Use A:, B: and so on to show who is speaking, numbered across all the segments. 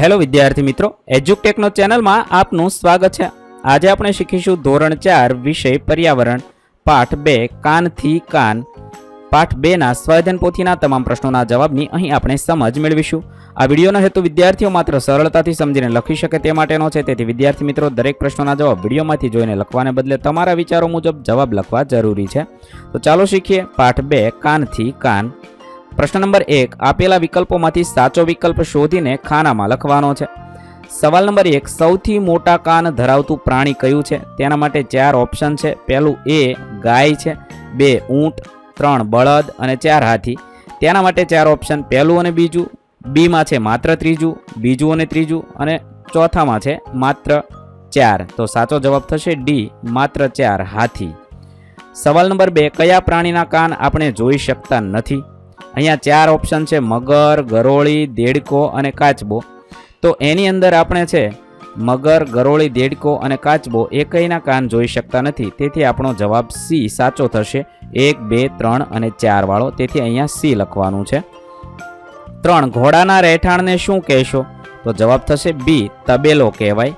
A: Hello વિદ્યાર્થી મિત્રો એજ્યુકટેકનો ચેનલમાં આપનું સ્વાગત છે. આજે આપણે શીખીશું ધોરણ ચાર વિષય પર્યાવરણ, પાઠ બે, કાનથી કાન. પાઠ બેના સ્વાધ્યાયન પોથીના તમામ પ્રશ્નોના જવાબની અહીં આપણે સમજ મેળવીશું. આ વિડીયોનો હેતુ વિદ્યાર્થીઓ માત્ર સરળતાથી સમજીને લખી શકે તે માટેનો છે. તેથી વિદ્યાર્થી મિત્રો, દરેક પ્રશ્નોના જવાબ વિડીયોમાંથી જોઈને લખવાને બદલે તમારા વિચારો મુજબ જવાબ લખવા જરૂરી છે. તો ચાલો શીખીએ પાઠ બે, કાનથી કાન. પ્રશ્ન નંબર એક, આપેલા વિકલ્પોમાંથી સાચો વિકલ્પ શોધીને ખાનામાં લખવાનો છે. સવાલ નંબર એક, સૌથી મોટા કાન ધરાવતું પ્રાણી કયું છે? તેના માટે ચાર ઓપ્શન છે. પહેલું એ, ગાય છે. બે, ઊંટ. ત્રણ, બળદ. અને ચાર, હાથી. તેના માટે ચાર ઓપ્શન, પહેલું અને બીજું. બીમાં છે માત્ર ત્રીજું, બીજું અને ત્રીજું. અને ચોથામાં છે માત્ર ચાર. તો સાચો જવાબ થશે ડી, માત્ર ચાર, હાથી. સવાલ નંબર બે, કયા પ્રાણીના કાન આપણે જોઈ શકતા નથી? અહીંયા ચાર ઓપ્શન છે મગર, ગરોળી, દેડકો અને કાચબો. તો એની અંદર આપણે છે, મગર, ગરોળી, દેડકો અને કાચબો એકયના કાન જોઈ શકતા નથી. તેથી આપણો જવાબ સી સાચો થશે. એક, બે, ત્રણ અને ચાર વાળો. તેથી અહીંયા સી લખવાનું છે. ત્રણ, ઘોડાના રહેઠાણને શું કહેશો? તો જવાબ થશે બી તબેલો કહેવાય.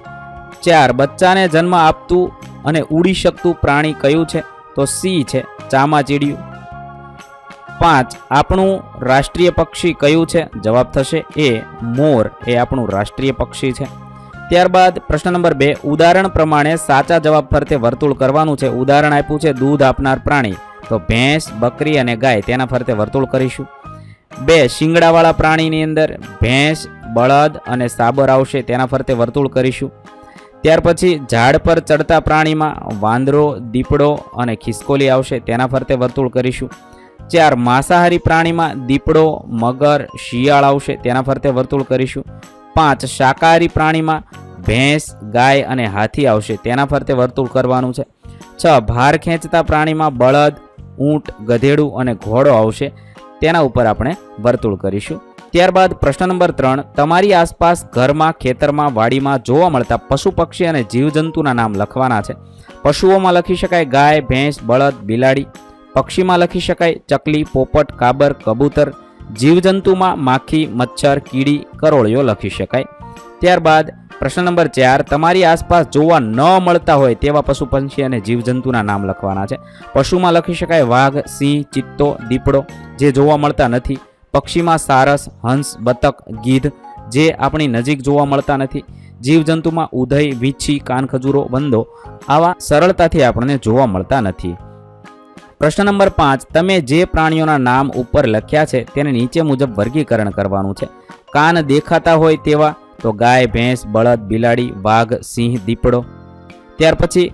A: ચાર, બચ્ચાને જન્મ આપતું અને ઉડી શકતું પ્રાણી કયું છે? તો સી છે, ચામાચીડિયું. પાંચ આપણું રાષ્ટ્રીય પક્ષી કયું છે? જવાબ થશે એ મોર. એ આપણું રાષ્ટ્રીય પક્ષી છે. ત્યારબાદ પ્રશ્ન નંબર બે, ઉદાહરણ પ્રમાણે સાચા જવાબ ફરતે વર્તુળ કરવાનું છે. ઉદાહરણ આપ્યું છે, દૂધ આપનાર પ્રાણી. તો ભેંસ, બકરી અને ગાય તેના ફરતે વર્તુળ કરીશું. બે, શિંગડાવાળા પ્રાણીની અંદર ભેંસ, બળદ અને સાબર આવશે તેના ફરતે વર્તુળ કરીશું. ત્યાર પછી ઝાડ પર ચડતા પ્રાણીમાં વાંદરો, દીપડો અને ખિસકોલી આવશે તેના ફરતે વર્તુળ કરીશું. ચાર માંસાહારી પ્રાણીમાં દીપડો, મગર, શિયાળ આવશે. તેના ફરતે વર્તુળ કરીશું. પાંચ શાકાહારી પ્રાણીમાં ભેંસ, ગાય અને હાથી આવશે. તેના ફરતે વર્તુળ કરવાનું છે. છ ભાર ખેંચતા પ્રાણીમાં બળદ, ઊંટ, ગધેડું અને ઘોડો આવશે. તેના ઉપર આપણે વર્તુળ કરીશું. ત્યારબાદ પ્રશ્ન નંબર ત્રણ, તમારી આસપાસ ઘરમાં, ખેતરમાં, વાડીમાં જોવા મળતા પશુ પક્ષી અને જીવજંતુના નામ લખવાના છે. પશુઓમાં લખી શકાય ગાય, ભેંસ, બળદ, બિલાડી. પક્ષીમાં લખી શકાય, ચકલી, પોપટ, કાબર, કબૂતર, જીવજંતુમાં માખી, મચ્છર, કીડી કરોળિયો લખી શકાય. ત્યારબાદ પ્રશ્ન નંબર ચાર, તમારી આસપાસ જોવા ન મળતા હોય તેવા પશુ પક્ષી અને જીવજંતુના નામ લખવાના છે. પશુમાં લખી શકાય વાઘ, સિંહ, ચિત્તો, દીપડો, જે જોવા મળતા નથી. પક્ષીમાં સારસ, હંસ, બતક, ગીધ, જે આપણી નજીક જોવા મળતા નથી. જીવજંતુમાં ઉધય વીછી, કાનખજૂરો, વંદો આવા સરળતાથી આપણને જોવા મળતા નથી. પ્રશ્ન નંબર પાંચ, તમે જે પ્રાણીઓના નામ ઉપર લખ્યા છે તેને નીચે મુજબ વર્ગીકરણ કરવાનું છે. કાન દેખાતા હોય તેવા તો ગાય, ભેંસ, બળદ, બિલાડી, વાઘ, સિંહ, દીપડો. ત્યાર પછી,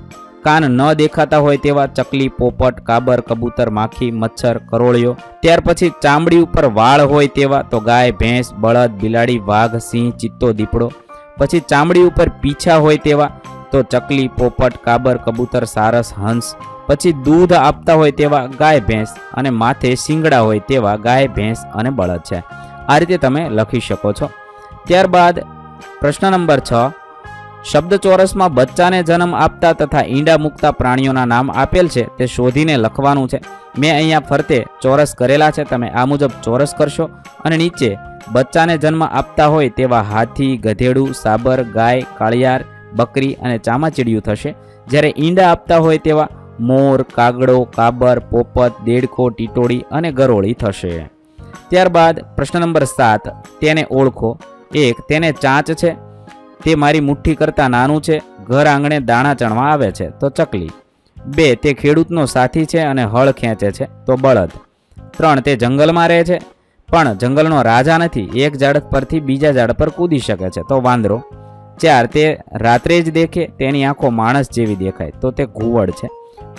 A: કાન ન દેખાતા હોય તેવા ચકલી, પોપટ, કાબર, કબૂતર, માખી, મચ્છર, કરોળિયો. ત્યાર પછી ચામડી ઉપર વાળ હોય તેવા તો ગાય, ભેંસ, બળદ, બિલાડી, વાઘ, સિંહ, ચિત્તો, દીપડો. પછી ચામડી ઉપર પીછા હોય તેવા તો ચકલી, પોપટ, કાબર, કબૂતર, સારસ, હંસ પછી દૂધ આપતા હોય તેવા ગાય, ભેંસ અને માથે શિંગડા હોય તેવા ગાય, ભેંસ અને બળદ છે. આ રીતે તમે લખી શકો છો. ત્યારબાદ પ્રશ્ન નંબર છ. શબ્દ ચોરસમાં બચ્ચાને જન્મ આપતા તથા ઈંડા મૂકતા પ્રાણીઓના નામ આપેલ છે તે શોધીને લખવાનું છે. મેં અહીંયા ફરતે ચોરસ કરેલા છે. તમે આ મુજબ ચોરસ કરશો અને નીચે બચ્ચાને જન્મ આપતા હોય તેવા હાથી, ગધેડું, સાબર, ગાય, કાળિયાર, બકરી અને ચામાચીડિયું થશે. જ્યારે ઈંડા આપતા હોય તેવા મોર, કાગડો, કાબર પોપત દેડકો ટીટોળી અને ગરોળી થશે. ત્યારબાદ પ્રશ્ન નંબર સાત, તેને ઓળખો. એક, તેને ચાંચ છે. તે મારી મુઠ્ઠી કરતાં નાનું છે. ઘર આંગણે દાણા ચણવા આવે છે. તો ચકલી. બે, તે ખેડૂતનો સાથી છે અને હળ ખેંચે છે. તો બળદ. ત્રણ, તે જંગલમાં રહે છે. પણ જંગલનો રાજા નથી. એક ઝાડ પરથી બીજા ઝાડ પર કૂદી શકે છે. તો વાંદરો. ચાર, તે રાત્રે જ દેખે. તેની આંખો માણસ જેવી દેખાય. તો તે ઘુવડ છે.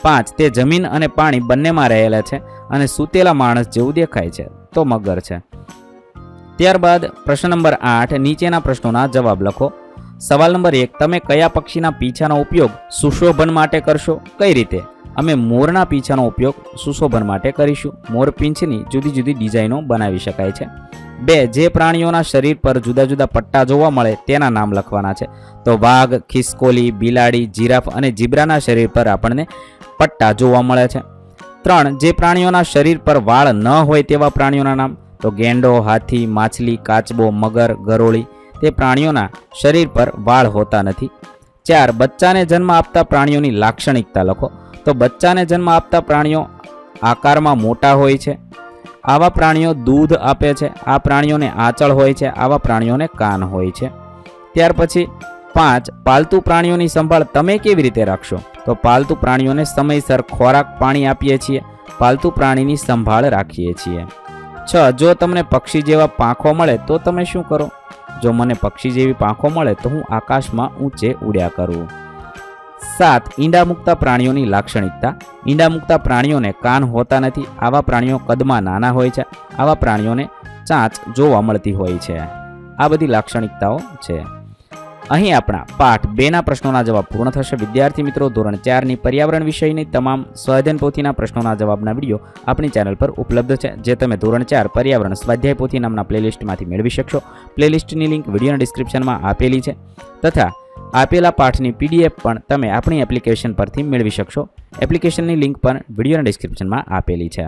A: પાંચ તે જમીન અને પાણી બંનેમાં રહેલા છે અને સૂતેલા માણસ જેવું દેખાય છે, તો મગર છે. ત્યારબાદ પ્રશ્ન નંબર આઠ, નીચેના પ્રશ્નોના જવાબ લખો. સવાલ નંબર એક, તમે કયા પક્ષીના પીછાનો ઉપયોગ સુશોભન માટે કરશો? કઈ રીતે? અમે મોરના પીછાનો ઉપયોગ સુશોભન માટે કરીશું. મોર પીંછની જુદી જુદી ડિઝાઇનો બનાવી શકાય છે. બે, જે પ્રાણીઓના શરીર પર જુદા જુદા પટ્ટા જોવા મળે તેના નામ લખવાના છે. તો વાઘ, ખિસકોલી, બિલાડી, જીરાફ અને જીબ્રાના શરીર પર આપણને પટ્ટા જોવા મળે છે. ત્રણ, જે પ્રાણીઓના શરીર પર વાળ ન હોય તેવા પ્રાણીઓના નામ. તો ગેંડો, હાથી, માછલી, કાચબો, મગર, ગરોળી તે પ્રાણીઓના શરીર પર વાળ હોતા નથી. ચાર, બચ્ચાને જન્મ આપતા પ્રાણીઓની લાક્ષણિકતા લખો. તો બચ્ચાને જન્મ આપતા પ્રાણીઓ આકારમાં મોટા હોય છે. આવા પ્રાણીઓ દૂધ આપે છે. આ પ્રાણીઓને આંચળ હોય છે. આવા પ્રાણીઓને કાન હોય છે. ત્યાર પછી પાંચ, પાલતુ પ્રાણીઓની સંભાળ તમે કેવી રીતે રાખશો? તો પાલતુ પ્રાણીઓને સમયસર ખોરાક પાણી આપીએ છીએ, પાલતુ પ્રાણીની સંભાળ રાખીએ છીએ. છ, જો તમને પક્ષી જેવા પાંખો મળે તો તમે શું કરો? જો મને પક્ષી જેવી પાંખો મળે તો હું આકાશમાં ઊંચે ઉડ્યા કરું. સાત, ઈંડા મુકતા પ્રાણીઓની લાક્ષણિકતા. ઈંડા મુકતા પ્રાણીઓને કાન હોતા નથી, આવા પ્રાણીઓ કદમાં નાના હોય છે, આવા પ્રાણીઓને ચાંચ જોવા મળતી હોય છે. આ બધી લાક્ષણિકતાઓ છે. અહીં આપણા પાઠ બેના પ્રશ્નોના જવાબ પૂર્ણ થશે. વિદ્યાર્થી મિત્રો, ધોરણ ચારની પર્યાવરણ વિષયની તમામ સ્વાધ્યન પોથીના પ્રશ્નોના જવાબના વીડિયો આપણી ચેનલ પર ઉપલબ્ધ છે, જે તમે ધોરણ ચાર પર્યાવરણ સ્વાધ્યાય પોથી નામના પ્લેલિસ્ટમાંથી મેળવી શકશો. પ્લેલિસ્ટની લિંક વિડીયોના ડિસ્ક્રિપ્શનમાં આપેલી છે તથા આપેલા પાઠની પીડીએફ પણ તમે આપણી એપ્લિકેશન પરથી મેળવી શકશો. એપ્લિકેશનની લિંક પણ વિડીયોના ડિસ્ક્રિપ્શનમાં આપેલી છે.